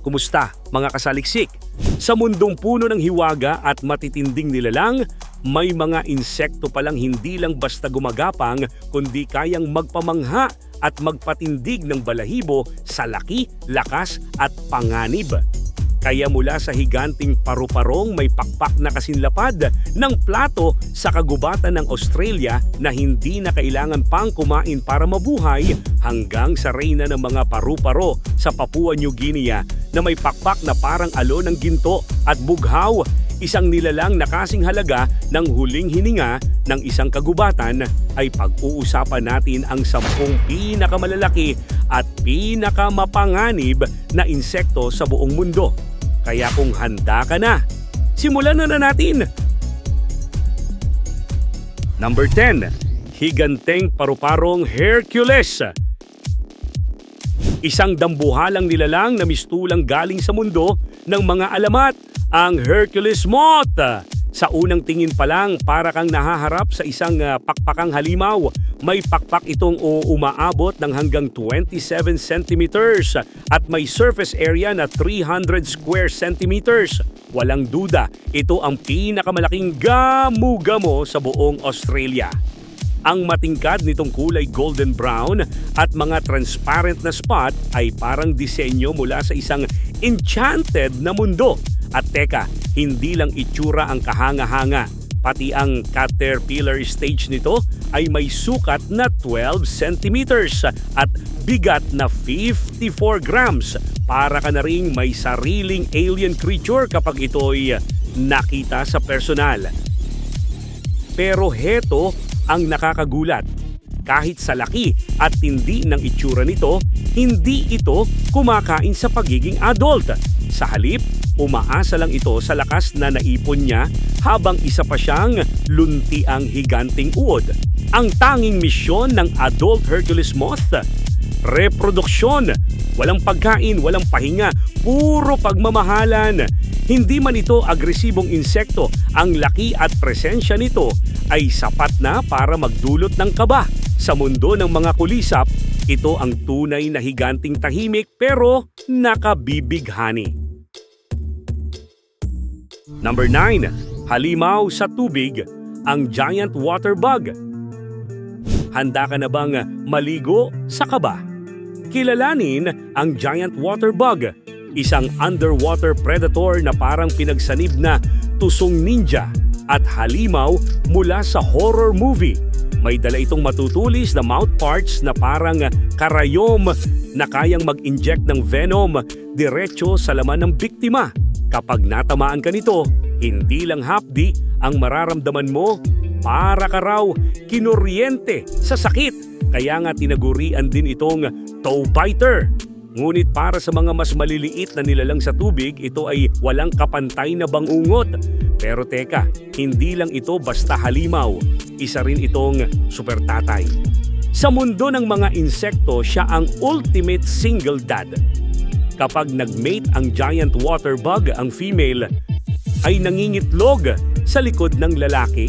Kumusta mga kasaliksik? Sa mundong puno ng hiwaga at matitinding nilalang, may mga insekto palang hindi lang basta gumagapang kundi kayang magpamangha at magpatindig ng balahibo sa laki, lakas at panganib. Kaya mula sa higanting paru-parong may pakpak na kasinlapad ng plato sa kagubatan ng Australia na hindi na kailangan pang kumain para mabuhay hanggang sa reyna ng mga paru-paro sa Papua New Guinea na may pakpak na parang alo ng ginto at bughaw isang nilalang na kasing halaga ng huling hininga ng isang kagubatan ay pag-uusapan natin ang sampung pinakamalalaki at pinakamapanganib na insekto sa buong mundo. Kaya kung handa ka na, simulan na, na natin! Number 10. Higanteng paruparong Hercules. Isang dambuhalang nilalang na mistulang galing sa mundo ng mga alamat, ang Hercules moth. Sa unang tingin pa lang, para kang nahaharap sa isang ah, pakpakang halimaw. May pakpak itong umaabot ng hanggang 27 centimeters at may surface area na 300 square centimeters. Walang duda, ito ang pinakamalaking gamu-gamo sa buong Australia. Ang matingkad nitong kulay golden brown at mga transparent na spot ay parang disenyo mula sa isang enchanted na mundo. At teka, hindi lang itsura ang kahanga-hanga. Pati ang caterpillar stage nito ay may sukat na 12 centimeters at bigat na 54 grams. Para ka na ring may sariling alien creature kapag ito'y nakita sa personal. Pero heto ang nakakagulat. Kahit sa laki at tindi ng itsura nito, hindi ito kumakain sa pagiging adult. Sa halip, umaasa lang ito sa lakas na naipon niya habang isa pa siyang luntiang higanting uod. Ang tanging misyon ng adult Hercules moth, reproduksyon. Walang pagkain, walang pahinga, puro pagmamahalan. Hindi man ito agresibong insekto, ang laki at presensya nito ay sapat na para magdulot ng kaba. Sa mundo ng mga kulisap, ito ang tunay na higanting tahimik pero nakabibighani. Number 9. Halimaw sa tubig, ang giant water bug. Handa ka na bang maligo sa kaba? Kilalanin ang giant water bug, isang underwater predator na parang pinagsanib na tusong ninja at halimaw mula sa horror movie. May dala itong matutulis na mouth parts na parang karayom na kayang mag-inject ng venom diretso sa laman ng biktima. Kapag natamaan ka nito, hindi lang hapdi ang mararamdaman mo, para ka raw kinuryente sa sakit. Kaya nga tinagurian din itong toe biter. Ngunit para sa mga mas maliliit na nilalang sa tubig, ito ay walang kapantay na bangungot. Pero teka, hindi lang ito basta halimaw. Isa rin itong super tatay. Sa mundo ng mga insekto, siya ang ultimate single dad. Kapag nagmate ang giant water bug, ang female, ay nangingitlog sa likod ng lalaki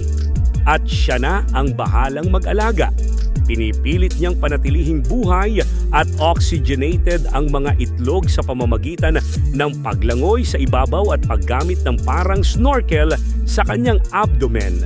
at siya na ang bahalang mag-alaga. Pinipilit niyang panatilihing buhay at oxygenated ang mga itlog sa pamamagitan ng paglangoy sa ibabaw at paggamit ng parang snorkel sa kanyang abdomen.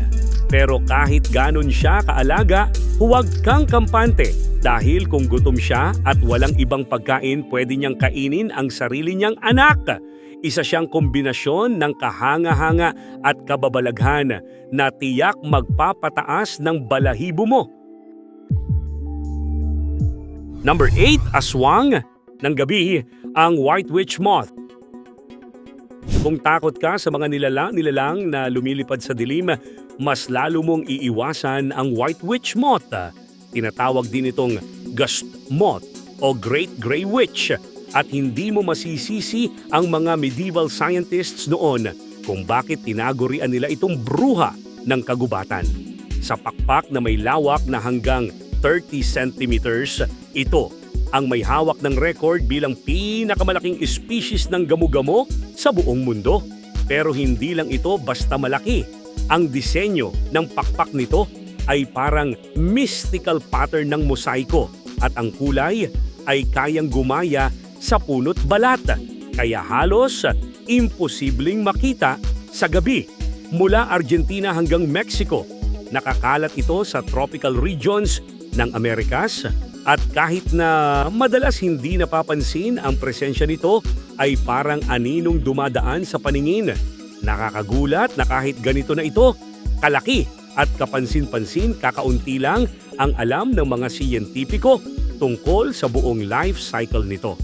Pero kahit ganon siya kaalaga, huwag kang kampante dahil kung gutom siya at walang ibang pagkain pwede niyang kainin ang sarili niyang anak. Isa siyang kombinasyon ng kahanga-hanga at kababalaghan na tiyak magpapataas ng balahibo mo. Number 8, aswang ng gabi, ang white witch moth. Kung takot ka sa mga nilala-nilalang na lumilipad sa dilim, mas lalo mong iiwasan ang white witch moth. Tinatawag din itong gust moth o great gray witch at hindi mo masisisi ang mga medieval scientists noon kung bakit tinagurian nila itong bruha ng kagubatan. Sa pakpak na may lawak na hanggang 30 centimeters, ito ang may hawak ng record bilang pinakamalaking species ng gamu-gamo sa buong mundo. Pero hindi lang ito basta malaki. Ang disenyo ng pakpak nito ay parang mystical pattern ng mosaiko at ang kulay ay kayang gumaya sa punot balat. kaya halos imposibleng makita sa gabi. Mula Argentina hanggang Mexico, nakakalat ito sa tropical regions ng Amerikas at kahit na madalas hindi napapansin ang presensya nito ay parang aninong dumadaan sa paningin. Nakakagulat na kahit ganito na ito, kalaki at kapansin-pansin kakaunti lang ang alam ng mga siyentipiko tungkol sa buong life cycle nito.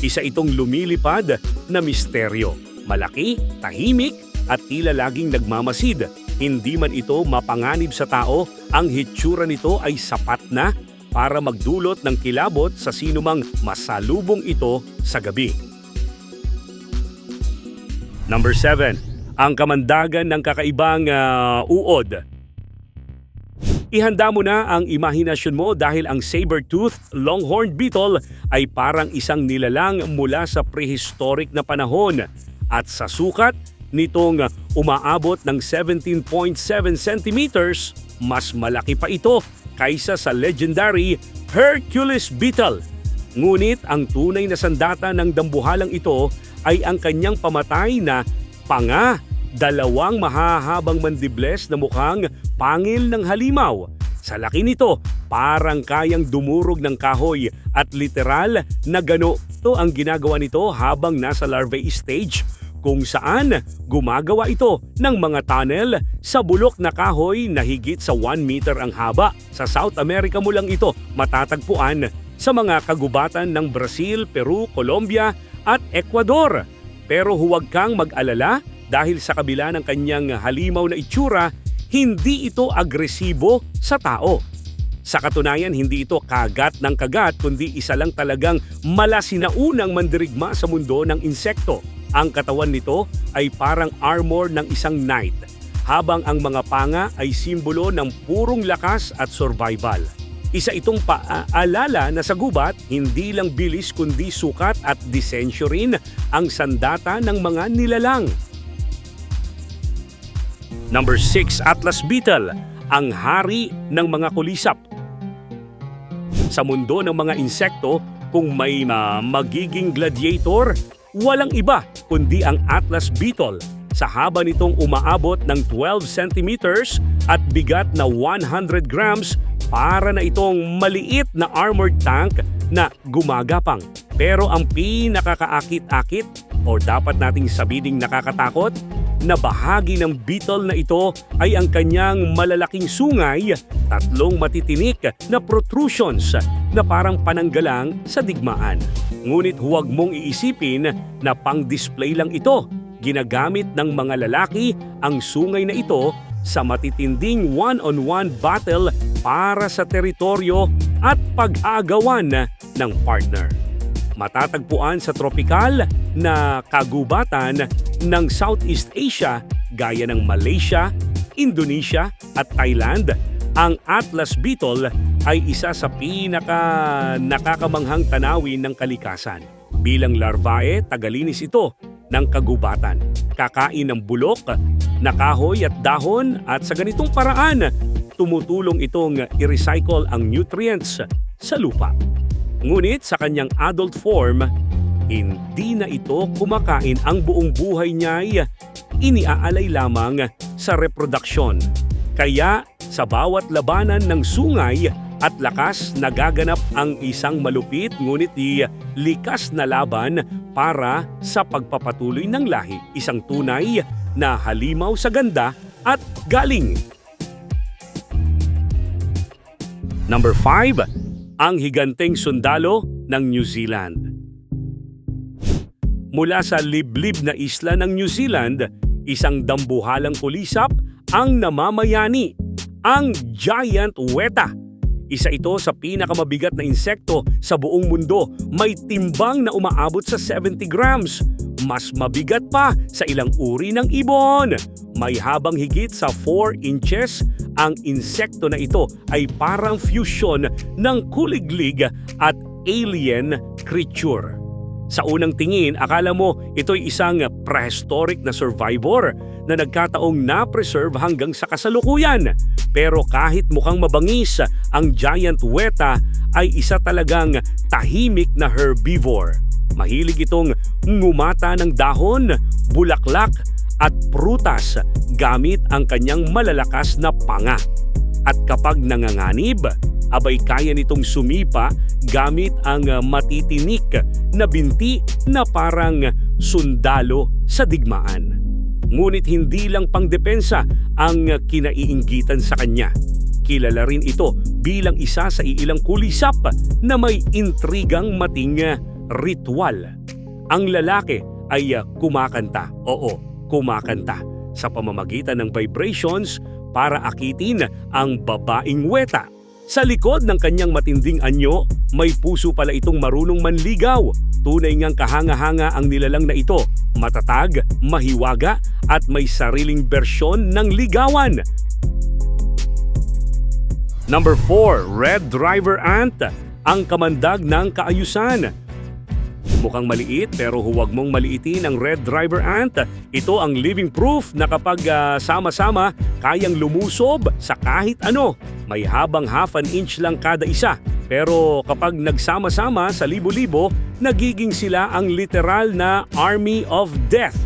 Isa itong lumilipad na misteryo. Malaki, tahimik at tila laging nagmamasid. Hindi man ito mapanganib sa tao, ang hitsura nito ay sapat na para magdulot ng kilabot sa sinumang masalubong ito sa gabi. Number 7. Ang kamandagan ng kakaibang ah, uod. Ihanda mo na ang imahinasyon mo dahil ang saber-toothed longhorn beetle ay parang isang nilalang mula sa prehistoric na panahon at sa sukat nitong umaabot ng 17.7 centimeters, mas malaki pa ito kaysa sa legendary Hercules beetle. Ngunit ang tunay na sandata ng dambuhalang ito ay ang kanyang pamatay na panga, dalawang mahahabang mandibles na mukhang pangil ng halimaw. Sa laki nito, parang kayang dumurog ng kahoy at literal na gano. Ito ang ginagawa nito habang nasa larvae stage kung saan gumagawa ito ng mga tunnel sa bulok na kahoy na higit sa 1 meter ang haba. Sa South America mo lang ito matatagpuan sa mga kagubatan ng Brazil, Peru, Colombia at Ecuador. Pero huwag kang mag-alala dahil sa kabila ng kanyang halimaw na itsura, hindi ito agresibo sa tao. Sa katunayan, hindi ito kagat ng kagat kundi isa lang talagang malasinaunang mandirigma sa mundo ng insekto. Ang katawan nito ay parang armor ng isang knight, habang ang mga panga ay simbolo ng purong lakas at survival. Isa itong paalala na sa gubat, hindi lang bilis kundi sukat at disensyo rin ang sandata ng mga nilalang. Number 6, Atlas Beetle, ang hari ng mga kulisap. Sa mundo ng mga insekto, kung may ma- magiging gladiator, walang iba kundi ang Atlas Beetle sa haba nitong umaabot ng 12 centimeters at bigat na 100 grams para na itong maliit na armored tank na gumagapang. Pero ang pinakakaakit-akit o dapat nating sabihin nakakatakot na bahagi ng beetle na ito ay ang kanyang malalaking sungay, tatlong matitinik na protrusions na parang pananggalang sa digmaan. Ngunit huwag mong iisipin na pang-display lang ito. Ginagamit ng mga lalaki ang sungay na ito sa matitinding one-on-one battle para sa teritoryo at pag-agawan ng partner matatagpuan sa tropikal na kagubatan ng Southeast Asia gaya ng Malaysia, Indonesia at Thailand. Ang Atlas Beetle ay isa sa pinaka nakakamanghang tanawin ng kalikasan. Bilang larvae, tagalinis ito ng kagubatan. Kakain ng bulok, nakahoy at dahon at sa ganitong paraan, tumutulong itong i-recycle ang nutrients sa lupa. Ngunit sa kanyang adult form, hindi na ito kumakain ang buong buhay niya ay iniaalay lamang sa reproduksyon. Kaya sa bawat labanan ng sungay at lakas nagaganap ang isang malupit ngunit di likas na laban para sa pagpapatuloy ng lahi. Isang tunay na halimaw sa ganda at galing. Number 5 ang higanteng sundalo ng New Zealand. Mula sa liblib na isla ng New Zealand, isang dambuhalang kulisap ang namamayani, ang giant weta. Isa ito sa pinakamabigat na insekto sa buong mundo. May timbang na umaabot sa 70 grams. Mas mabigat pa sa ilang uri ng ibon. May habang higit sa 4 inches ang insekto na ito ay parang fusion ng kuliglig at alien creature. Sa unang tingin, akala mo ito'y isang prehistoric na survivor na nagkataong na-preserve hanggang sa kasalukuyan. Pero kahit mukhang mabangis, ang giant weta ay isa talagang tahimik na herbivore. Mahilig itong ngumata ng dahon, bulaklak at prutas gamit ang kanyang malalakas na panga. At kapag nanganganib, abay kaya nitong sumipa gamit ang uh, matitinik na binti na parang sundalo sa digmaan. Ngunit hindi lang pangdepensa ang kinaiinggitan sa kanya. Kilala rin ito bilang isa sa iilang kulisap na may intrigang mating uh, ritual. Ang lalaki ay uh, kumakanta, oo, kumakanta sa pamamagitan ng vibrations para akitin ang babaeng weta. Sa likod ng kanyang matinding anyo, may puso pala itong marunong manligaw. Tunay ngang kahanga-hanga ang nilalang na ito. Matatag, mahiwaga, at may sariling bersyon ng ligawan. Number 4, Red Driver Ant, ang kamandag ng kaayusan. Mukhang maliit pero huwag mong maliitin ang Red Driver Ant. Ito ang living proof na kapag ah, sama-sama, kayang lumusob sa kahit ano. May habang half an inch lang kada isa. Pero kapag nagsama-sama sa libo-libo, nagiging sila ang literal na Army of Death.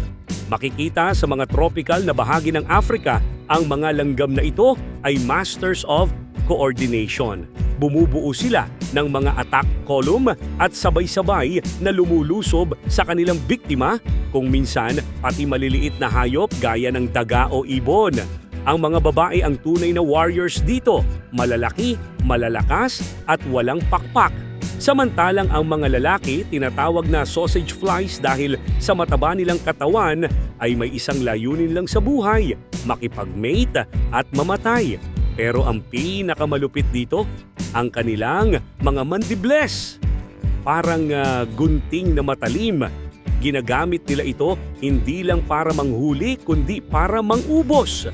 Makikita sa mga tropical na bahagi ng Africa, ang mga langgam na ito ay masters of coordination. Bumubuo sila ng mga attack column at sabay-sabay na lumulusob sa kanilang biktima kung minsan pati maliliit na hayop gaya ng daga o ibon. Ang mga babae ang tunay na warriors dito, malalaki, malalakas at walang pakpak. Samantalang ang mga lalaki tinatawag na sausage flies dahil sa mataba nilang katawan ay may isang layunin lang sa buhay, makipag-mate at mamatay. Pero ang pinakamalupit dito, ang kanilang mga mandibles. Parang ah, gunting na matalim. Ginagamit nila ito hindi lang para manghuli kundi para mangubos.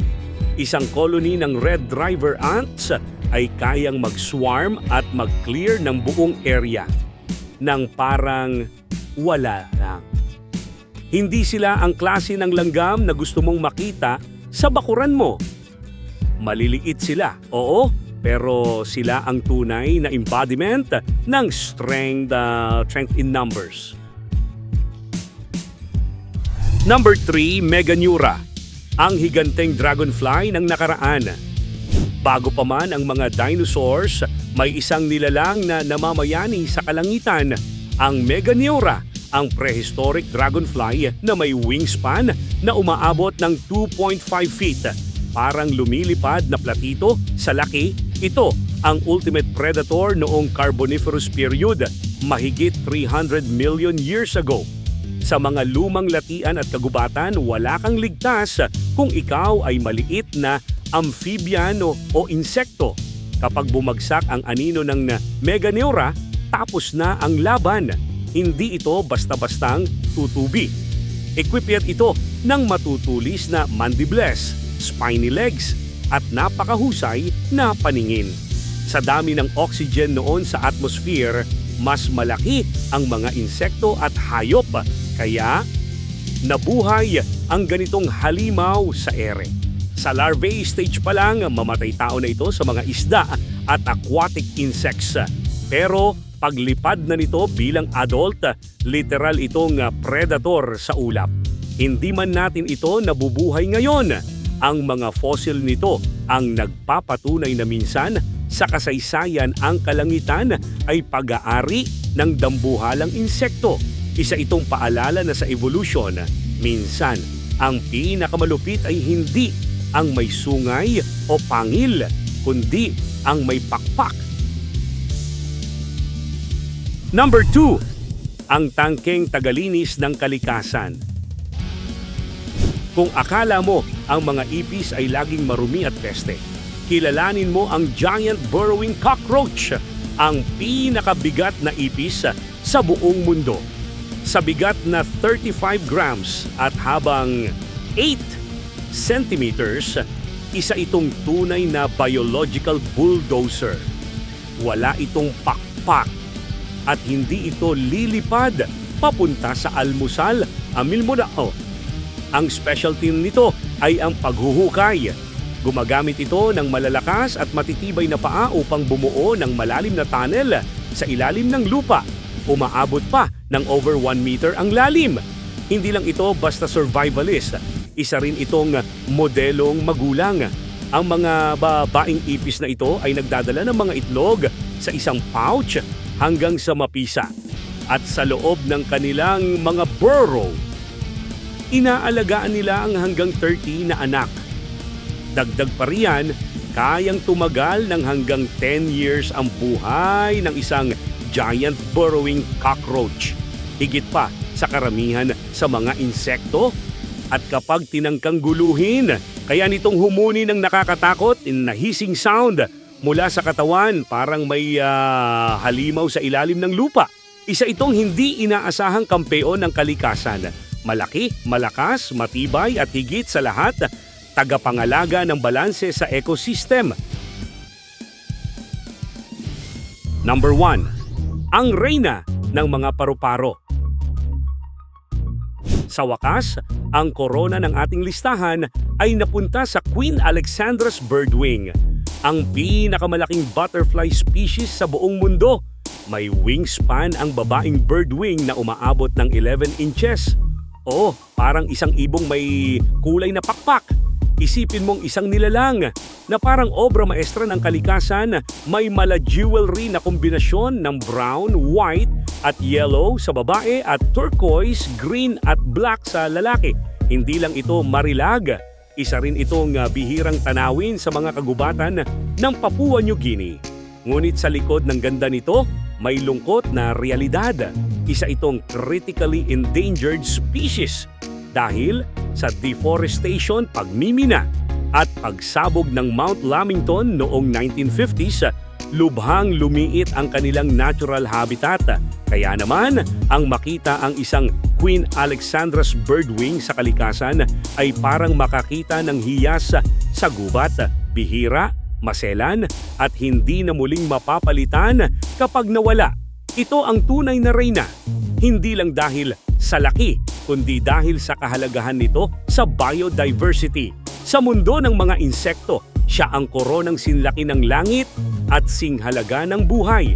Isang colony ng red driver ants ay kayang mag-swarm at mag-clear ng buong area nang parang wala lang. Hindi sila ang klase ng langgam na gusto mong makita sa bakuran mo. Maliliit sila, oo, pero sila ang tunay na embodiment ng strength, uh, strength in numbers. Number 3, Meganura, ang higanteng dragonfly ng nakaraan. Bago pa man ang mga dinosaurs, may isang nilalang na namamayani sa kalangitan, ang Meganeura, ang prehistoric dragonfly na may wingspan na umaabot ng 2.5 feet. Parang lumilipad na platito sa laki, ito ang ultimate predator noong Carboniferous period, mahigit 300 million years ago. Sa mga lumang latian at kagubatan, wala kang ligtas kung ikaw ay maliit na amphibian o, insekto. Kapag bumagsak ang anino ng Meganeura, tapos na ang laban. Hindi ito basta-bastang tutubi. Equipped ito ng matutulis na mandibles, spiny legs, at napakahusay na paningin. Sa dami ng oxygen noon sa atmosphere, mas malaki ang mga insekto at hayop kaya nabuhay ang ganitong halimaw sa ere. Sa larvae stage pa lang, mamatay tao na ito sa mga isda at aquatic insects. Pero paglipad na nito bilang adult, literal itong predator sa ulap. Hindi man natin ito nabubuhay ngayon. Ang mga fossil nito ang nagpapatunay na minsan sa kasaysayan ang kalangitan ay pag-aari ng dambuhalang insekto. Isa itong paalala na sa evolution, minsan ang pinakamalupit ay hindi ang may sungay o pangil, kundi ang may pakpak. Number 2, ang tangkeng tagalinis ng kalikasan. Kung akala mo ang mga ipis ay laging marumi at peste, kilalanin mo ang giant burrowing cockroach, ang pinakabigat na ipis sa buong mundo. Sa bigat na 35 grams at habang 8 centimeters, isa itong tunay na biological bulldozer. Wala itong pakpak at hindi ito lilipad papunta sa almusal. Amil mo na, oh, ang specialty nito ay ang paghuhukay. Gumagamit ito ng malalakas at matitibay na paa upang bumuo ng malalim na tunnel sa ilalim ng lupa. Umaabot pa ng over 1 meter ang lalim. Hindi lang ito basta survivalist, isa rin itong modelong magulang. Ang mga babaeng ipis na ito ay nagdadala ng mga itlog sa isang pouch hanggang sa mapisa. At sa loob ng kanilang mga burrow, inaalagaan nila ang hanggang 30 na anak. Dagdag pa riyan, kayang tumagal ng hanggang 10 years ang buhay ng isang giant burrowing cockroach. Higit pa sa karamihan sa mga insekto. At kapag tinangkang guluhin, kaya nitong humuni ng nakakatakot in na hissing sound mula sa katawan parang may ah, halimaw sa ilalim ng lupa. Isa itong hindi inaasahang kampeon ng kalikasan. Malaki, malakas, matibay at higit sa lahat, tagapangalaga ng balanse sa ecosystem. Number 1. Ang reyna ng mga paru-paro. Sa wakas, ang korona ng ating listahan ay napunta sa Queen Alexandra's birdwing, ang pinakamalaking butterfly species sa buong mundo. May wingspan ang babaeng birdwing na umaabot ng 11 inches. Oh, parang isang ibong may kulay na pakpak. Isipin mong isang nilalang na parang obra maestra ng kalikasan, may mala jewelry na kombinasyon ng brown, white at yellow sa babae at turquoise, green at black sa lalaki. Hindi lang ito marilag, isa rin itong ah, bihirang tanawin sa mga kagubatan ng Papua New Guinea. Ngunit sa likod ng ganda nito, may lungkot na realidad. Isa itong critically endangered species dahil sa deforestation, pagmimina at pagsabog ng Mount Lamington noong 1950s, lubhang lumiit ang kanilang natural habitat. Kaya naman, ang makita ang isang Queen Alexandra's birdwing sa kalikasan ay parang makakita ng hiyas sa gubat, bihira, maselan at hindi na muling mapapalitan kapag nawala. Ito ang tunay na reyna, hindi lang dahil sa laki, kundi dahil sa kahalagahan nito sa biodiversity. Sa mundo ng mga insekto, siya ang koronang sinlaki ng langit at singhalaga ng buhay.